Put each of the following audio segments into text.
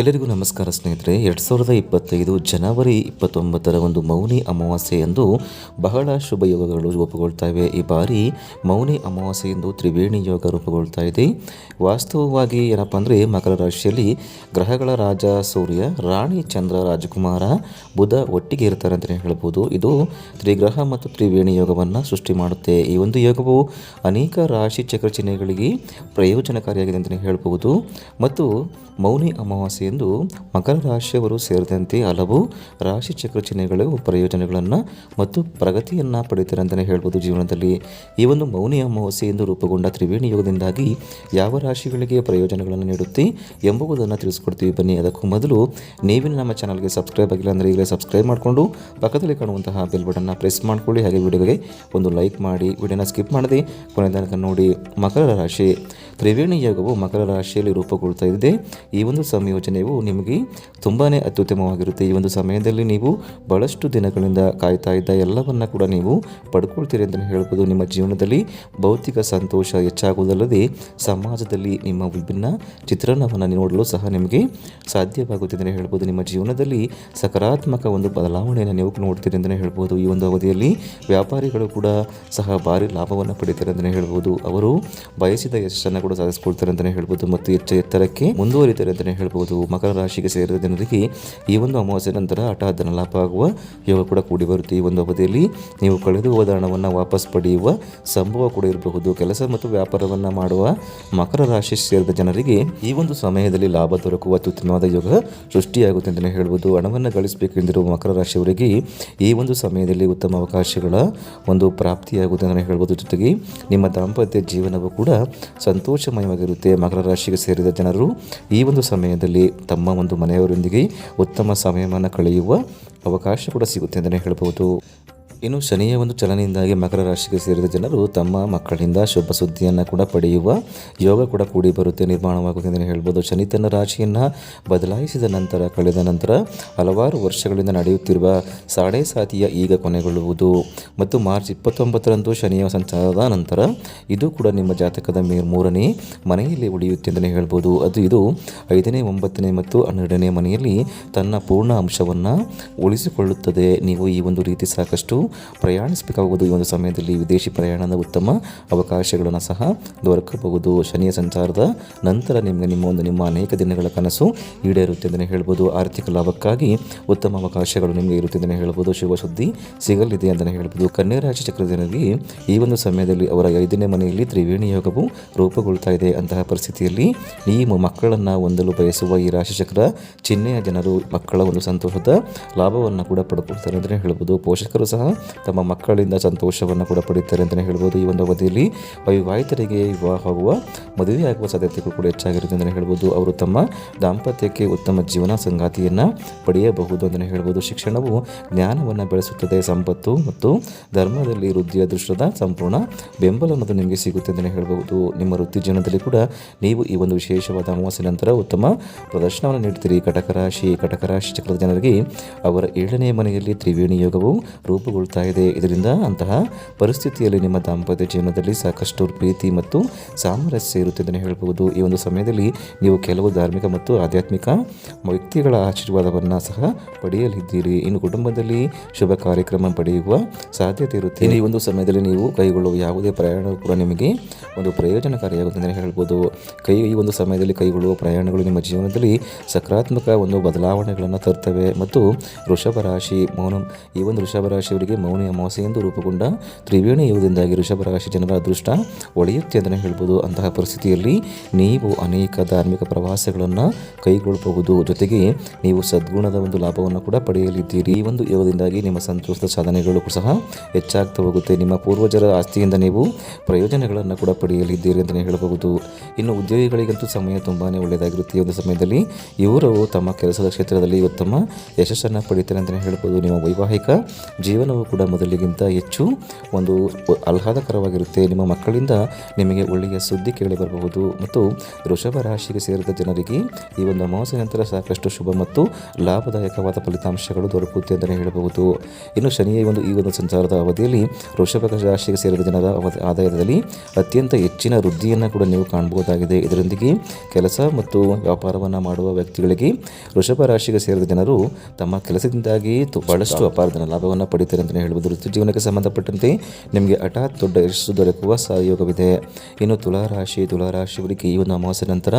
ಎಲ್ಲರಿಗೂ ನಮಸ್ಕಾರ ಸ್ನೇಹಿತರೆ, ಎರಡು ಸಾವಿರದ ಇಪ್ಪತ್ತೈದು ಜನವರಿ ಇಪ್ಪತ್ತೊಂಬತ್ತರ ಒಂದು ಮೌನಿ ಅಮಾವಾಸ್ಯೆಯಂದು ಬಹಳ ಶುಭ ಯೋಗಗಳು ರೂಪುಗೊಳ್ತಾ ಇವೆ. ಈ ಬಾರಿ ಮೌನಿ ಅಮಾವಾಸ್ಯೆಯಂದು ತ್ರಿವೇಣಿ ಯೋಗ ರೂಪುಗೊಳ್ತಾ ಇದೆ. ವಾಸ್ತವವಾಗಿ ಏನಪ್ಪ ಅಂದರೆ, ಮಕರ ರಾಶಿಯಲ್ಲಿ ಗ್ರಹಗಳ ರಾಜ ಸೂರ್ಯ, ರಾಣಿ ಚಂದ್ರ ರಾಜಕುಮಾರ, ಬುಧ ಒಟ್ಟಿಗೆ ಇರ್ತಾರೆ ಅಂತಲೇ ಹೇಳ್ಬೋದು. ಇದು ತ್ರಿಗ್ರಹ ಮತ್ತು ತ್ರಿವೇಣಿ ಯೋಗವನ್ನು ಸೃಷ್ಟಿ ಮಾಡುತ್ತೆ. ಈ ಒಂದು ಯೋಗವು ಅನೇಕ ರಾಶಿ ಚಕ್ರ ಚಿಹ್ನೆಗಳಿಗೆ ಪ್ರಯೋಜನಕಾರಿಯಾಗಿದೆ ಅಂತಲೇ ಹೇಳ್ಬೋದು. ಮತ್ತು ಮೌನಿ ಅಮಾವಾಸ್ಯೆ ಎಂದು ಮಕರ ರಾಶಿಯವರು ಸೇರಿದಂತೆ ಹಲವು ರಾಶಿ ಚಕ್ರ ಚಿಹ್ನೆಗಳು ಪ್ರಯೋಜನಗಳನ್ನು ಮತ್ತು ಪ್ರಗತಿಯನ್ನು ಪಡೆಯುತ್ತಾರೆ ಅಂತಲೇ ಹೇಳ್ಬೋದು ಜೀವನದಲ್ಲಿ. ಈ ಒಂದು ಮೌನಿ ಎಂದು ರೂಪುಗೊಂಡ ತ್ರಿವೇಣಿ ಯೋಗದಿಂದಾಗಿ ಯಾವ ರಾಶಿಗಳಿಗೆ ಪ್ರಯೋಜನಗಳನ್ನು ನೀಡುತ್ತೆ ಎಂಬುದನ್ನು ತಿಳಿಸ್ಕೊಡ್ತೀವಿ. ಬನ್ನಿ, ಅದಕ್ಕೂ ಮೊದಲು ನೀವಿನ ನಮ್ಮ ಚಾನಲ್ಗೆ ಸಬ್ಸ್ಕ್ರೈಬ್ ಆಗಿಲ್ಲ ಅಂದರೆ ಈಗಲೇ ಸಬ್ಸ್ಕ್ರೈಬ್ ಮಾಡಿಕೊಂಡು ಪಕ್ಕದಲ್ಲಿ ಕಾಣುವಂತಹ ಬೆಲ್ ಬಟನ್ನ ಪ್ರೆಸ್ ಮಾಡ್ಕೊಳ್ಳಿ. ಹಾಗೆ ವಿಡಿಯೋಗೆ ಒಂದು ಲೈಕ್ ಮಾಡಿ. ವಿಡಿಯೋನ ಸ್ಕಿಪ್ ಮಾಡದೆ ಕೊನೆ ತನಕ ನೋಡಿ ಮಕರ ರಾಶಿ. ತ್ರಿವೇಣಿ ಯೋಗವು ಮಕರ ರಾಶಿಯಲ್ಲಿ ರೂಪುಗೊಳ್ತಾ ಇದೆ. ಈ ಒಂದು ಸಂಯೋಜನೆಯು ನಿಮಗೆ ತುಂಬಾ ಅತ್ಯುತ್ತಮವಾಗಿರುತ್ತೆ. ಈ ಒಂದು ಸಮಯದಲ್ಲಿ ನೀವು ಬಹಳಷ್ಟು ದಿನಗಳಿಂದ ಕಾಯ್ತಾ ಇದ್ದ ಎಲ್ಲವನ್ನ ಕೂಡ ನೀವು ಪಡ್ಕೊಳ್ತೀರಿ ಅಂತಲೇ ಹೇಳ್ಬೋದು. ನಿಮ್ಮ ಜೀವನದಲ್ಲಿ ಭೌತಿಕ ಸಂತೋಷ ಹೆಚ್ಚಾಗುವುದಲ್ಲದೆ ಸಮಾಜದಲ್ಲಿ ನಿಮ್ಮ ವಿಭಿನ್ನ ಚಿತ್ರಣವನ್ನು ನೋಡಲು ಸಹ ನಿಮಗೆ ಸಾಧ್ಯವಾಗುತ್ತೆ ಅಂತಲೇ ಹೇಳ್ಬೋದು. ನಿಮ್ಮ ಜೀವನದಲ್ಲಿ ಸಕಾರಾತ್ಮಕ ಒಂದು ಬದಲಾವಣೆಯನ್ನು ನೀವು ನೋಡ್ತೀರಿ ಅಂತಲೇ ಹೇಳ್ಬೋದು. ಈ ಒಂದು ಅವಧಿಯಲ್ಲಿ ವ್ಯಾಪಾರಿಗಳು ಕೂಡ ಸಹ ಭಾರಿ ಲಾಭವನ್ನು ಪಡಿತಾರೆ ಅಂತಲೇ ಹೇಳ್ಬೋದು. ಅವರು ಬಯಸಿದ ಯಶಸ್ಸನ್ನು ಕೂಡ ಸಾಧಿಸ್ಕೊಳ್ತಾರೆ ಅಂತಲೇ ಹೇಳ್ಬೋದು. ಮತ್ತು ಹೆಚ್ಚು ಎತ್ತರಕ್ಕೆ ಮುಂದುವರಿತಾರೆ ಅಂತಲೇ ಹೇಳ್ಬೋದು. ಮಕರ ರಾಶಿಗೆ ಸೇರಿದ ಜನರಿಗೆ ಈ ಒಂದು ಅಮಾವಾಸ್ಯೆ ನಂತರ ಹಠಾತ್ ಲಾಭ ಆಗುವ ಯೋಗ ಕೂಡ ಕೂಡಿ ಬರುತ್ತೆ. ಈ ಒಂದು ಅವಧಿಯಲ್ಲಿ ನೀವು ಕಳೆದು ಹೋದ ಹಣವನ್ನು ವಾಪಸ್ ಪಡೆಯುವ ಸಂಭವ ಕೂಡ ಇರಬಹುದು. ಕೆಲಸ ಮತ್ತು ವ್ಯಾಪಾರವನ್ನು ಮಾಡುವ ಮಕರ ರಾಶಿ ಸೇರಿದ ಜನರಿಗೆ ಈ ಒಂದು ಸಮಯದಲ್ಲಿ ಲಾಭ ದೊರಕುವ ಅತ್ಯುತ್ತಮವಾದ ಯೋಗ ಸೃಷ್ಟಿಯಾಗುತ್ತೆ ಅಂತಲೇ ಹೇಳ್ಬೋದು. ಹಣವನ್ನು ಗಳಿಸಬೇಕೆಂದಿರುವ ಮಕರ ರಾಶಿಯವರಿಗೆ ಈ ಒಂದು ಸಮಯದಲ್ಲಿ ಉತ್ತಮ ಅವಕಾಶಗಳ ಒಂದು ಪ್ರಾಪ್ತಿಯಾಗುತ್ತೆ ಅಂತಲೇ ಹೇಳ್ಬೋದು. ಜೊತೆಗೆ ನಿಮ್ಮ ದಾಂಪತ್ಯ ಜೀವನವು ಕೂಡ ಸಂತೋಷಮಯವಾಗಿರುತ್ತೆ. ಮಕರ ರಾಶಿಗೆ ಸೇರಿದ ಜನರು ಈ ಒಂದು ಸಮಯದಲ್ಲಿ ತಮ್ಮ ಒಂದು ಮನೆಯವರೊಂದಿಗೆ ಉತ್ತಮ ಸಮಯವನ್ನು ಕಳೆಯುವ ಅವಕಾಶ ಕೂಡ ಸಿಗುತ್ತೆ ಅಂತಲೇ ಹೇಳ್ಬೋದು. ಇನ್ನು ಶನಿಯ ಒಂದು ಚಲನೆಯಿಂದಾಗಿ ಮಕರ ರಾಶಿಗೆ ಸೇರಿದ ಜನರು ತಮ್ಮ ಮಕ್ಕಳಿಂದ ಶುಭ ಸುದ್ದಿಯನ್ನು ಕೂಡ ಪಡೆಯುವ ಯೋಗ ಕೂಡ ಕೂಡಿ ಬರುತ್ತೆ. ನಿರ್ಮಾಣವಾಗುತ್ತೆ ಅಂತಲೇ ಹೇಳ್ಬೋದು. ಶನಿ ತನ್ನ ರಾಶಿಯನ್ನು ಬದಲಾಯಿಸಿದ ನಂತರ, ಕಳೆದ ನಂತರ ಹಲವಾರು ವರ್ಷಗಳಿಂದ ನಡೆಯುತ್ತಿರುವ ಸಾಡೆ ಸಾತಿಯ ಈಗ ಕೊನೆಗೊಳ್ಳುವುದು. ಮತ್ತು ಮಾರ್ಚ್ ಇಪ್ಪತ್ತೊಂಬತ್ತರಂದು ಶನಿಯ ಸಂಚಾರದ ನಂತರ ಇದು ಕೂಡ ನಿಮ್ಮ ಜಾತಕದ ಮೇ ಮೂರನೇ ಮನೆಯಲ್ಲಿ ಉಳಿಯುತ್ತೆ ಅಂತಲೇ ಹೇಳ್ಬೋದು. ಅದು ಇದು ಐದನೇ, ಒಂಬತ್ತನೇ ಮತ್ತು ಹನ್ನೆರಡನೇ ಮನೆಯಲ್ಲಿ ತನ್ನ ಪೂರ್ಣ ಅಂಶವನ್ನು ಉಳಿಸಿಕೊಳ್ಳುತ್ತದೆ. ನೀವು ಈ ಒಂದು ರೀತಿ ಸಾಕಷ್ಟು ಪ್ರಯಾಣಿಸಬೇಕಾಗುವುದು ಈ ಒಂದು ಸಮಯದಲ್ಲಿ ವಿದೇಶಿ ಪ್ರಯಾಣದ ಉತ್ತಮ ಅವಕಾಶಗಳನ್ನು ಸಹ ದೊರಕಬಹುದು. ಶನಿಯ ಸಂಚಾರದ ನಂತರ ನಿಮಗೆ ನಿಮ್ಮ ಒಂದು, ನಿಮ್ಮ ಅನೇಕ ದಿನಗಳ ಕನಸು ಈಡೇರುತ್ತೆ ಅಂತಲೇ ಹೇಳ್ಬೋದು. ಆರ್ಥಿಕ ಲಾಭಕ್ಕಾಗಿ ಉತ್ತಮ ಅವಕಾಶಗಳು ನಿಮಗೆ ಇರುತ್ತೆ ಅಂತಲೇ ಹೇಳ್ಬೋದು. ಶುಭ ಸುದ್ದಿ ಸಿಗಲಿದೆ ಅಂತಲೇ ಹೇಳ್ಬೋದು. ಕನ್ಯಾ ರಾಶಿ ಚಕ್ರದಲ್ಲಿ ಈ ಒಂದು ಸಮಯದಲ್ಲಿ ಅವರ ಐದನೇ ಮನೆಯಲ್ಲಿ ತ್ರಿವೇಣಿ ಯೋಗವು ರೂಪುಗೊಳ್ತಾ ಇದೆ ಅಂತಹ ಪರಿಸ್ಥಿತಿಯಲ್ಲಿ ಈ ಮಕ್ಕಳನ್ನು ಹೊಂದಲು ಬಯಸುವ ಈ ರಾಶಿಚಕ್ರ ಚಿಹ್ನೆಯ ಜನರು ಮಕ್ಕಳ ಒಂದು ಸಂತೋಷದ ಲಾಭವನ್ನು ಕೂಡ ಪಡ್ಕೊಳ್ತಾರೆ ಅಂತಲೇ ಹೇಳ್ಬೋದು. ಪೋಷಕರು ಸಹ ತಮ್ಮ ಮಕ್ಕಳಿಂದ ಸಂತೋಷವನ್ನು ಕೂಡ ಪಡೀತಾರೆ ಅಂತಲೇ ಹೇಳ್ಬೋದು. ಈ ಒಂದು ಅವಧಿಯಲ್ಲಿ ವೈವಾಹಿತರಿಗೆ ವಿವಾಹವಾಗುವ ಮದುವೆಯಾಗುವ ಮದುವೆ ಸಾಧ್ಯತೆಗಳು ಕೂಡ ಹೆಚ್ಚಾಗಿರುತ್ತೆ ಅಂತಲೇ ಹೇಳ್ಬೋದು. ಅವರು ತಮ್ಮ ದಾಂಪತ್ಯಕ್ಕೆ ಉತ್ತಮ ಜೀವನ ಸಂಗಾತಿಯನ್ನು ಪಡೆಯಬಹುದು ಅಂತಲೇ ಹೇಳ್ಬೋದು. ಶಿಕ್ಷಣವು ಜ್ಞಾನವನ್ನು ಬೆಳೆಸುತ್ತದೆ. ಸಂಪತ್ತು ಮತ್ತು ಧರ್ಮದಲ್ಲಿ ವೃದ್ಧಿಯ ಸಂಪೂರ್ಣ ಬೆಂಬಲ ಮತ್ತು ನಿಮಗೆ ಸಿಗುತ್ತೆ ಅಂತಲೇ ಹೇಳ್ಬೋದು. ನಿಮ್ಮ ವೃತ್ತಿ ಜೀವನದಲ್ಲಿ ಕೂಡ ನೀವು ಈ ಒಂದು ವಿಶೇಷವಾದ ಅಮಾವಾಸ್ಯ ನಂತರ ಉತ್ತಮ ಪ್ರದರ್ಶನವನ್ನು ನೀಡ್ತೀರಿ ಕಟಕ ರಾಶಿ ಕಟಕ ರಾಶಿ ಚಕ್ರದ ಜನರಿಗೆ ಅವರ ಏಳನೇ ಮನೆಯಲ್ಲಿ ತ್ರಿವೇಣಿ ಯೋಗವು ರೂಪುಗೊಳ್ತಾ ಇದೆ ಇದರಿಂದ ಅಂತಹ ಪರಿಸ್ಥಿತಿಯಲ್ಲಿ ನಿಮ್ಮ ದಾಂಪತ್ಯ ಜೀವನದಲ್ಲಿ ಸಾಕಷ್ಟು ಪ್ರೀತಿ ಮತ್ತು ಸಾಮರಸ್ಯ ಇರುತ್ತೆ ಅಂತಲೇ ಹೇಳ್ಬೋದು. ಈ ಒಂದು ಸಮಯದಲ್ಲಿ ನೀವು ಕೆಲವು ಧಾರ್ಮಿಕ ಮತ್ತು ಆಧ್ಯಾತ್ಮಿಕ ವ್ಯಕ್ತಿಗಳ ಆಶೀರ್ವಾದವನ್ನು ಸಹ ಪಡೆಯಲಿದ್ದೀರಿ. ಇನ್ನು ಕುಟುಂಬದಲ್ಲಿ ಶುಭ ಕಾರ್ಯಕ್ರಮ ಪಡೆಯುವ ಸಾಧ್ಯತೆ ಇರುತ್ತೆ. ಈ ಒಂದು ಸಮಯದಲ್ಲಿ ನೀವು ಕೈಗೊಳ್ಳುವ ಯಾವುದೇ ಪ್ರಯಾಣವೂ ಕೂಡ ನಿಮಗೆ ಒಂದು ಪ್ರಯೋಜನಕಾರಿಯಾಗುತ್ತೆ ಅಂತಲೇ ಹೇಳ್ಬೋದು. ಕೈ, ಈ ಒಂದು ಸಮಯದಲ್ಲಿ ಕೈಗೊಳ್ಳುವ ಪ್ರಯಾಣಗಳು ನಿಮ್ಮ ಜೀವನದಲ್ಲಿ ಸಕಾರಾತ್ಮಕ ಒಂದು ಬದಲಾವಣೆಗಳನ್ನು ತರ್ತವೆ. ಮತ್ತು ವೃಷಭ ರಾಶಿ, ಮೌನ, ಈ ಒಂದು ವೃಷಭ ರಾಶಿಯವರಿಗೆ ಮೌನಿ ಅಮಾವಾಸ್ಯೆ ಎಂದು ರೂಪುಗೊಂಡ ತ್ರಿವೇಣಿ ಯೋಗದಿಂದಾಗಿ ವೃಷಭ ರಾಶಿ ಜನರ ಅದೃಷ್ಟ ಒಳೆಯುತ್ತೆ ಅಂತಲೇ ಹೇಳ್ಬೋದು. ಅಂತಹ ಪರಿಸ್ಥಿತಿಯಲ್ಲಿ ನೀವು ಅನೇಕ ಧಾರ್ಮಿಕ ಪ್ರವಾಸಗಳನ್ನು ಕೈಗೊಳ್ಳಬಹುದು. ಜೊತೆಗೆ ನೀವು ಸದ್ಗುಣದ ಒಂದು ಲಾಭವನ್ನು ಕೂಡ ಪಡೆಯಲಿದ್ದೀರಿ. ಈ ಒಂದು ಯೋಗದಿಂದಾಗಿ ನಿಮ್ಮ ಸಂತೋಷದ ಸಾಧನೆಗಳು ಸಹ ಹೆಚ್ಚಾಗ್ತಾ ಹೋಗುತ್ತೆ. ನಿಮ್ಮ ಪೂರ್ವಜರ ಆಸ್ತಿಯಿಂದ ನೀವು ಪ್ರಯೋಜನಗಳನ್ನು ಕೂಡ ಪಡೆಯಲಿದ್ದೀರಿ ಅಂತಲೇ ಹೇಳಬಹುದು. ಇನ್ನು ಉದ್ಯೋಗಿಗಳಿಗಂತೂ ಸಮಯ ತುಂಬಾ ಒಳ್ಳೆಯದಾಗಿರುತ್ತೆ. ಈ ಒಂದು ಸಮಯದಲ್ಲಿ ಇವರು ತಮ್ಮ ಕೆಲಸದ ಕ್ಷೇತ್ರದಲ್ಲಿ ಉತ್ತಮ ಯಶಸ್ಸನ್ನು ಪಡಿತಾರೆ ಅಂತಲೇ ಹೇಳ್ಬೋದು. ನಿಮ್ಮ ವೈವಾಹಿಕ ಜೀವನವು ಕೂಡ ಮೊದಲಿಗಿಂತ ಹೆಚ್ಚು ಒಂದು ಆಹ್ಲಾದಕರವಾಗಿರುತ್ತೆ. ನಿಮ್ಮ ಮಕ್ಕಳಿಂದ ನಿಮಗೆ ಒಳ್ಳೆಯ ಸುದ್ದಿ ಕೇಳಿ ಬರಬಹುದು ಮತ್ತು ವೃಷಭ ರಾಶಿಗೆ ಸೇರಿದ ಜನರಿಗೆ ಈ ಒಂದು ಅಮಾವಾಸ್ಯ ನಂತರ ಸಾಕಷ್ಟು ಶುಭ ಮತ್ತು ಲಾಭದಾಯಕವಾದ ಫಲಿತಾಂಶಗಳು ದೊರಕುತ್ತೆ ಅಂತಲೇ ಹೇಳಬಹುದು. ಇನ್ನು ಶನಿಯ ಒಂದು ಈ ಒಂದು ಸಂಚಾರದ ಅವಧಿಯಲ್ಲಿ ವೃಷಭ ರಾಶಿಗೆ ಸೇರಿದ ಜನರ ಆದಾಯದಲ್ಲಿ ಅತ್ಯಂತ ಹೆಚ್ಚಿನ ವೃದ್ಧಿಯನ್ನು ಕೂಡ ನೀವು ಕಾಣಬಹುದಾಗಿದೆ. ಇದರೊಂದಿಗೆ ಕೆಲಸ ಮತ್ತು ವ್ಯಾಪಾರವನ್ನು ಮಾಡುವ ವ್ಯಕ್ತಿಗಳಿಗೆ ವೃಷಭ ರಾಶಿಗೆ ಸೇರಿದ ಜನರು ತಮ್ಮ ಕೆಲಸದಿಂದಾಗಿ ಬಹಳಷ್ಟು ಅಪಾರದ ಲಾಭವನ್ನು ಪಡಿತಾರೆ ಅಂತಲೇ ಹೇಳ್ಬೋದು ವೃತ್ತಿ ಜೀವನಕ್ಕೆ ಸಂಬಂಧಪಟ್ಟಂತೆ ನಿಮಗೆ ಹಠಾತ್ ದೊಡ್ಡ ಯಶಸ್ಸು ದೊರಕುವ ಸಹಯೋಗವಿದೆ. ಇನ್ನು ತುಲಾರಾಶಿ, ತುಲಾರಾಶಿಯವರಿಗೆ ಈ ಒಂದು ಅಮಾವಾಸ್ಯ ನಂತರ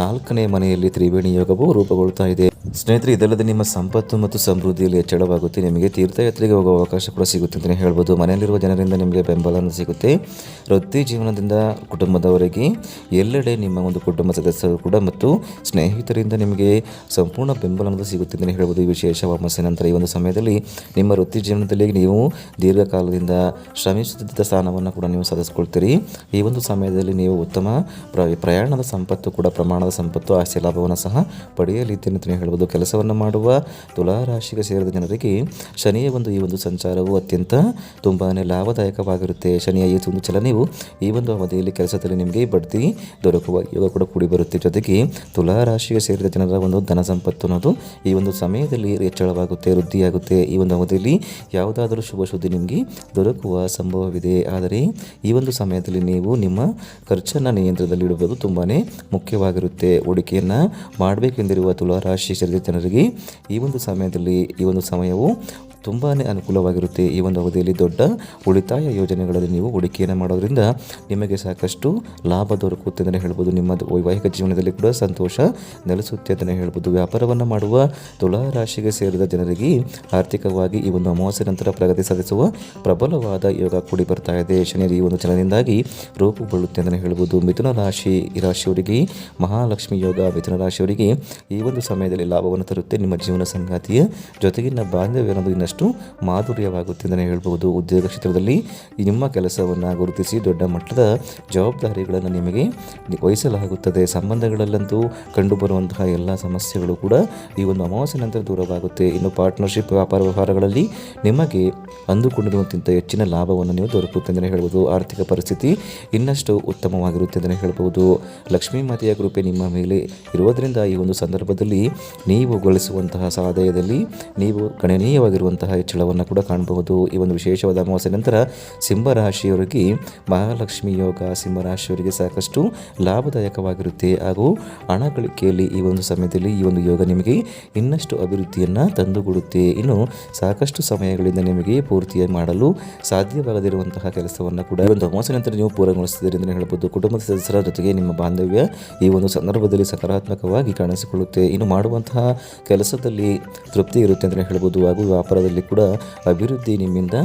ನಾಲ್ಕನೇ ಮನೆಯಲ್ಲಿ ತ್ರಿವೇಣಿ ಯೋಗವು ರೂಪುಗೊಳ್ತಾ ಇದೆ. ಸ್ನೇಹಿತರೆ, ಇದಲ್ಲದೆ ನಿಮ್ಮ ಸಂಪತ್ತು ಮತ್ತು ಸಮೃದ್ಧಿಯಲ್ಲಿ ಹೆಚ್ಚಳವಾಗುತ್ತೆ ನಿಮಗೆ ತೀರ್ಥಯಾತ್ರೆಗೆ ಹೋಗುವ ಅವಕಾಶ ಕೂಡ ಸಿಗುತ್ತೆ ಅಂತಲೇ ಹೇಳ್ಬೋದು. ಮನೆಯಲ್ಲಿರುವ ಜನರಿಂದ ನಿಮಗೆ ಬೆಂಬಲ ಸಿಗುತ್ತೆ. ವೃತ್ತಿ ಜೀವನದಿಂದ ಕುಟುಂಬದವರೆಗೆ ಎಲ್ಲೆಡೆ ನಿಮ್ಮ ಒಂದು ಕುಟುಂಬ ಸದಸ್ಯರು ಕೂಡ ಮತ್ತು ಸ್ನೇಹಿತರಿಂದ ನಿಮಗೆ ಸಂಪೂರ್ಣ ಬೆಂಬಲ ಅನ್ನೋದು ಸಿಗುತ್ತೆ ಅಂತಲೇ ಹೇಳ್ಬೋದು. ಈ ವಿಶೇಷ ವಾಮಸ್ಯ ನಂತರ ಈ ಒಂದು ಸಮಯದಲ್ಲಿ ನಿಮ್ಮ ವೃತ್ತಿ ಜೀವನದಲ್ಲಿ ನೀವು ದೀರ್ಘಕಾಲದಿಂದ ಶ್ರಮಿಸುತ್ತಿದ್ದ ಸ್ಥಾನವನ್ನು ಕೂಡ ನೀವು ಸಾಧಿಸ್ಕೊಳ್ತೀರಿ. ಈ ಒಂದು ಸಮಯದಲ್ಲಿ ನೀವು ಉತ್ತಮ ಪ್ರ ಪ್ರಯಾಣದ ಸಂಪತ್ತು ಕೂಡ, ಪ್ರಮಾಣದ ಸಂಪತ್ತು, ಆಸ್ತಿ ಲಾಭವನ್ನು ಸಹ ಪಡೆಯಲಿದ್ದೇನೆ ಅಂತಲೇ ಹೇಳ್ಬೋದು. ಕೆಲಸವನ್ನು ಮಾಡುವ ತುಲಾ ರಾಶಿಗೆ ಸೇರಿದ ಜನರಿಗೆ ಶನಿಯ ಒಂದು ಈ ಒಂದು ಸಂಚಾರವು ಅತ್ಯಂತ ತುಂಬಾ ಲಾಭದಾಯಕವಾಗಿರುತ್ತೆ. ಶನಿಯ ಈ ಒಂದು ಚಲನೆಯು ಈ ಒಂದು ಅವಧಿಯಲ್ಲಿ ಕೆಲಸದಲ್ಲಿ ನಿಮಗೆ ಬಡ್ತಿ ದೊರಕುವ ಯೋಗ ಕೂಡ ಕೂಡಿ ಬರುತ್ತೆ. ಜೊತೆಗೆ ತುಲಾರಾಶಿಗೆ ಸೇರಿದ ಜನರ ಒಂದು ಧನ ಸಂಪತ್ತು ಅನ್ನೋದು ಈ ಒಂದು ಸಮಯದಲ್ಲಿ ಹೆಚ್ಚಳವಾಗುತ್ತೆ, ವೃದ್ಧಿಯಾಗುತ್ತೆ. ಈ ಒಂದು ಅವಧಿಯಲ್ಲಿ ಯಾವುದಾದರೂ ಶುಭ ಸುದ್ದಿ ನಿಮಗೆ ದೊರಕುವ ಸಂಭವವಿದೆ. ಆದರೆ ಈ ಒಂದು ಸಮಯದಲ್ಲಿ ನೀವು ನಿಮ್ಮ ಖರ್ಚನ್ನು ನಿಯಂತ್ರಣದಲ್ಲಿಡುವುದು ತುಂಬಾ ಮುಖ್ಯವಾಗಿರುತ್ತೆ. ಹೂಡಿಕೆಯನ್ನು ಮಾಡಬೇಕೆಂದಿರುವ ತುಲಾರಾಶಿ ಸೇರಿದ ಜನರಿಗೆ ಈ ಒಂದು ಸಮಯದಲ್ಲಿ ಈ ಒಂದು ಸಮಯವು ತುಂಬಾ ಅನುಕೂಲವಾಗಿರುತ್ತೆ ಈ ಒಂದು ಅವಧಿಯಲ್ಲಿ ದೊಡ್ಡ ಉಳಿತಾಯ ಯೋಜನೆಗಳಲ್ಲಿ ನೀವು ಹೂಡಿಕೆಯನ್ನು ಮಾಡೋದ್ರಿಂದ ನಿಮಗೆ ಸಾಕಷ್ಟು ಲಾಭ ದೊರಕುತ್ತೆ ಅಂತಲೇ ಹೇಳ್ಬೋದು. ನಿಮ್ಮ ವೈವಾಹಿಕ ಜೀವನದಲ್ಲಿ ಕೂಡ ಸಂತೋಷ ನೆಲೆಸುತ್ತೆ ಅಂತಲೇ ಹೇಳ್ಬೋದು. ವ್ಯಾಪಾರವನ್ನು ಮಾಡುವ ತುಲಾ ರಾಶಿಗೆ ಸೇರಿದ ಜನರಿಗೆ ಆರ್ಥಿಕವಾಗಿ ಈ ಒಂದು ಅಮಾವಾಸ್ಯ ನಂತರ ಪ್ರಗತಿ ಸಾಧಿಸುವ ಪ್ರಬಲವಾದ ಯೋಗ ಕೂಡಿ ಬರ್ತಾ ಇದೆ. ಶನಿಯ ಈ ಒಂದು ಚಲನೆಯಿಂದಾಗಿ ರೂಪುಗೊಳ್ಳುತ್ತೆ ಅಂತಲೇ ಹೇಳ್ಬೋದು. ಮಿಥುನ ರಾಶಿ ರಾಶಿಯವರಿಗೆ, ಮಹಾಲಕ್ಷ್ಮಿ ಯೋಗ, ಮಿಥುನ ರಾಶಿಯವರಿಗೆ ಈ ಒಂದು ಸಮಯದಲ್ಲಿ ಲಾಭವನ್ನು ತರುತ್ತೆ. ನಿಮ್ಮ ಜೀವನ ಸಂಗಾತಿಯ ಜೊತೆಗಿನ ಬಾಂಧವ್ಯ ಅನ್ನೋದು ಇನ್ನಷ್ಟು ಮಾಧುರ್ಯವಾಗುತ್ತೆ ಅಂತಲೇ ಹೇಳ್ಬೋದು. ಉದ್ಯೋಗ ಕ್ಷೇತ್ರದಲ್ಲಿ ನಿಮ್ಮ ಕೆಲಸವನ್ನು ಗುರುತಿಸಿ ದೊಡ್ಡ ಮಟ್ಟದ ಜವಾಬ್ದಾರಿಗಳನ್ನು ನಿಮಗೆ ವಹಿಸಲಾಗುತ್ತದೆ. ಸಂಬಂಧಗಳಲ್ಲಂತೂ ಕಂಡುಬರುವಂತಹ ಎಲ್ಲ ಸಮಸ್ಯೆಗಳು ಕೂಡ ಈ ಒಂದು ಅಮಾವಾಸ್ಯ ನಂತರ ದೂರವಾಗುತ್ತೆ. ಇನ್ನು ಪಾರ್ಟ್ನರ್ಶಿಪ್ ವ್ಯಾಪಾರ ವ್ಯವಹಾರಗಳಲ್ಲಿ ನಿಮಗೆ ಅಂದುಕೊಂಡಿರುವಂತಿಂತ ಹೆಚ್ಚಿನ ಲಾಭವನ್ನು ನೀವು ದೊರಕುತ್ತೆ ಅಂತಲೇ ಹೇಳ್ಬೋದು. ಆರ್ಥಿಕ ಪರಿಸ್ಥಿತಿ ಇನ್ನಷ್ಟು ಉತ್ತಮವಾಗಿರುತ್ತೆ ಅಂತಲೇ ಹೇಳ್ಬೋದು. ಲಕ್ಷ್ಮೀ ಮಾತೆಯ ಕೃಪೆ ನಿಮ್ಮ ಮೇಲೆ ಇರುವುದರಿಂದ ಈ ಒಂದು ಸಂದರ್ಭದಲ್ಲಿ ನೀವು ಗಳಿಸುವಂತಹ ಆದಾಯದಲ್ಲಿ ನೀವು ಗಣನೀಯವಾಗಿರುವಂತಹ ಹೆಚ್ಚಳವನ್ನು ಕೂಡ ಕಾಣಬಹುದು. ಈ ಒಂದು ವಿಶೇಷವಾದ ಅಮಾವಾಸ್ಯೆ ನಂತರ ಸಿಂಹರಾಶಿಯವರಿಗೆ ಮಹಾಲಕ್ಷ್ಮಿ ಯೋಗ ಸಿಂಹರಾಶಿಯವರಿಗೆ ಸಾಕಷ್ಟು ಲಾಭದಾಯಕವಾಗಿರುತ್ತೆ. ಹಾಗೂ ಹಣ ಈ ಒಂದು ಸಮಯದಲ್ಲಿ ಈ ಒಂದು ಯೋಗ ನಿಮಗೆ ಇನ್ನಷ್ಟು ಅಭಿವೃದ್ಧಿಯನ್ನು ತಂದುಕೊಡುತ್ತೆ. ಇನ್ನು ಸಾಕಷ್ಟು ಸಮಯಗಳಿಂದ ನಿಮಗೆ ಪೂರ್ತಿಯಾಗಿ ಮಾಡಲು ಸಾಧ್ಯವಾಗದಿರುವಂತಹ ಕೆಲಸವನ್ನು ಕೂಡ ಒಂದು ಅಮಾವಾಸ್ಯೆ ನಂತರ ನೀವು ಪೂರ್ಣಗೊಳಿಸ್ತಿದ್ದೀರಿ ಅಂತಲೇ ಹೇಳ್ಬೋದು. ಕುಟುಂಬದ ಸದಸ್ಯರ ಜೊತೆಗೆ ನಿಮ್ಮ ಬಾಂಧವ್ಯ ಈ ಒಂದು ಸಂದರ್ಭದಲ್ಲಿ ಸಕಾರಾತ್ಮಕವಾಗಿ ಕಾಣಿಸಿಕೊಳ್ಳುತ್ತೆ. ಇನ್ನು ಮಾಡುವಂತಹ ಕೆಲಸದಲ್ಲಿ ತೃಪ್ತಿ ಇರುತ್ತೆ ಅಂತಲೇ ಹೇಳ್ಬೋದು. ಹಾಗೂ ವ್ಯಾಪಾರದಲ್ಲಿ ಕೂಡ ಅಭಿವೃದ್ಧಿ ನಿಮ್ಮಿಂದ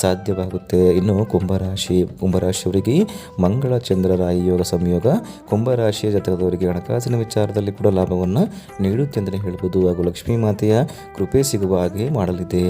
ಸಾಧ್ಯವಾಗುತ್ತೆ. ಇನ್ನು ಕುಂಭರಾಶಿ, ಕುಂಭರಾಶಿಯವರಿಗೆ ಮಂಗಳ, ಚಂದ್ರ ಈ ಯೋಗ, ಸಂಯೋಗ, ಕುಂಭರಾಶಿಯ ಜಾತಕದವರಿಗೆ ಹಣಕಾಸಿನ ವಿಚಾರದಲ್ಲಿ ಕೂಡ ಲಾಭವನ್ನು ನೀಡುತ್ತೆ ಅಂತಲೇ ಹೇಳ್ಬೋದು. ಹಾಗೂ ಲಕ್ಷ್ಮೀ ಮಾತೆಯ ಕೃಪೆ ಸಿಗುವ ಹಾಗೆ ಮಾಡಲಿದೆ.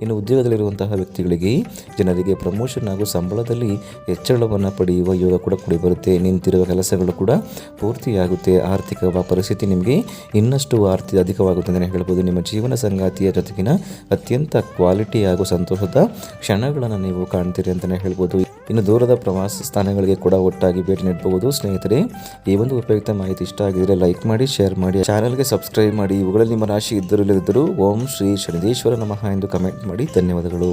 ಇನ್ನು ಉದ್ಯೋಗದಲ್ಲಿರುವಂತಹ ವ್ಯಕ್ತಿಗಳಿಗೆ ಜನರಿಗೆ ಪ್ರಮೋಷನ್ ಹಾಗೂ ಸಂಬಳದಲ್ಲಿ ಹೆಚ್ಚಳವನ್ನು ಪಡೆಯುವ ಯೋಗ ಕೂಡ ಕೂಡಿಬರುತ್ತೆ. ನಿಂತಿರುವ ಕೆಲಸಗಳು ಕೂಡ ಪೂರ್ತಿಯಾಗುತ್ತೆ. ಆರ್ಥಿಕ ಪರಿಸ್ಥಿತಿ ನಿಮಗೆ ಇನ್ನಷ್ಟು ಆರ್ಥಿಕ ಅಧಿಕವಾಗುತ್ತೆ ಅಂತಲೇ ಹೇಳ್ಬೋದು. ನಿಮ್ಮ ಜೀವನ ಸಂಗಾತಿಯ ಜೊತೆಗಿನ ಅತ್ಯಂತ ಕ್ವಾಲಿಟಿ ಹಾಗೂ ಸಂತೋಷದ ಕ್ಷಣಗಳನ್ನು ನೀವು ಕಾಣ್ತೀರಿ ಅಂತಲೇ ಹೇಳ್ಬೋದು. ಇನ್ನು ದೂರದ ಪ್ರವಾಸ ಸ್ಥಾನಗಳಿಗೆ ಕೂಡ ಒಟ್ಟಾಗಿ ಭೇಟಿ ನೀಡಬಹುದು. ಸ್ನೇಹಿತರೆ, ಈ ಒಂದು ಉಪಯುಕ್ತ ಮಾಹಿತಿ ಇಷ್ಟ ಆಗಿದ್ರೆ ಲೈಕ್ ಮಾಡಿ ಶೇರ್ ಮಾಡಿ ಚಾನಲ್ಗೆ ಸಬ್ಸ್ಕ್ರೈಬ್ ಮಾಡಿ. ಇವುಗಳಲ್ಲಿ ನಿಮ್ಮ ರಾಶಿ ಇದ್ದರೂ ಇಲ್ಲದಿದ್ದರೂ ಓಂ ಶ್ರೀ ಶನಿದೇಶ್ವರ ನಮಃ ಎಂದು ಕಮೆಂಟ್ ಮಾಡಿ. ಧನ್ಯವಾದಗಳು.